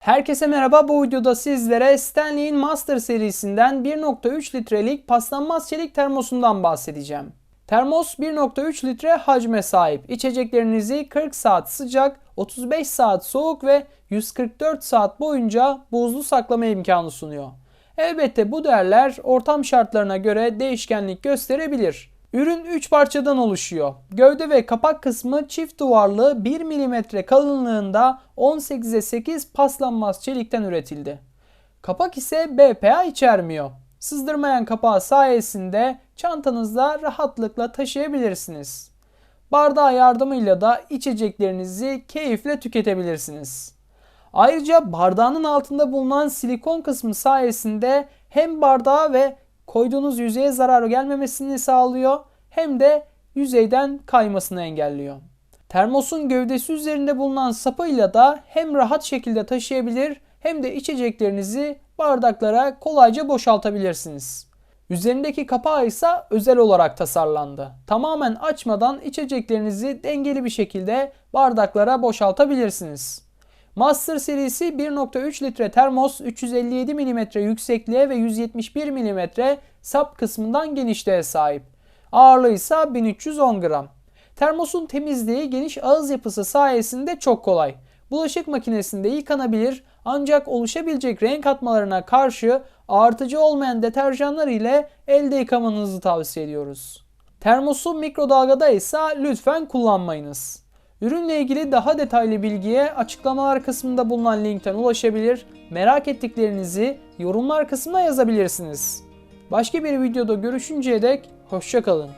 Herkese merhaba. Bu videoda sizlere Stanley'in Master serisinden 1.3 litrelik paslanmaz çelik termosundan bahsedeceğim. Termos 1.3 litre hacme sahip. İçeceklerinizi 40 saat sıcak, 35 saat soğuk ve 144 saat boyunca buzlu saklama imkanı sunuyor. Elbette bu değerler ortam şartlarına göre değişkenlik gösterebilir. Ürün 3 parçadan oluşuyor. Gövde ve kapak kısmı çift duvarlı 1 mm kalınlığında 18'e 8 paslanmaz çelikten üretildi. Kapak ise BPA içermiyor. Sızdırmayan kapağı sayesinde çantanızda rahatlıkla taşıyabilirsiniz. Bardağı yardımıyla da içeceklerinizi keyifle tüketebilirsiniz. Ayrıca bardağının altında bulunan silikon kısmı sayesinde hem bardağa ve koyduğunuz yüzeye zarar gelmemesini sağlıyor hem de yüzeyden kaymasını engelliyor. Termosun gövdesi üzerinde bulunan sapıyla da hem rahat şekilde taşıyabilir hem de içeceklerinizi bardaklara kolayca boşaltabilirsiniz. Üzerindeki kapağı ise özel olarak tasarlandı. Tamamen açmadan içeceklerinizi dengeli bir şekilde bardaklara boşaltabilirsiniz. Master serisi 1.3 litre termos 357 mm yüksekliğe ve 171 mm sap kısmından genişliğe sahip. Ağırlığı ise 1310 gram. Termosun temizliği geniş ağız yapısı sayesinde çok kolay. Bulaşık makinesinde yıkanabilir ancak oluşabilecek renk atmalarına karşı artıcı olmayan deterjanlar ile elde yıkamanızı tavsiye ediyoruz. Termosu mikrodalgada ise lütfen kullanmayınız. Ürünle ilgili daha detaylı bilgiye açıklamalar kısmında bulunan linkten ulaşabilir, merak ettiklerinizi yorumlar kısmına yazabilirsiniz. Başka bir videoda görüşünceye dek hoşçakalın.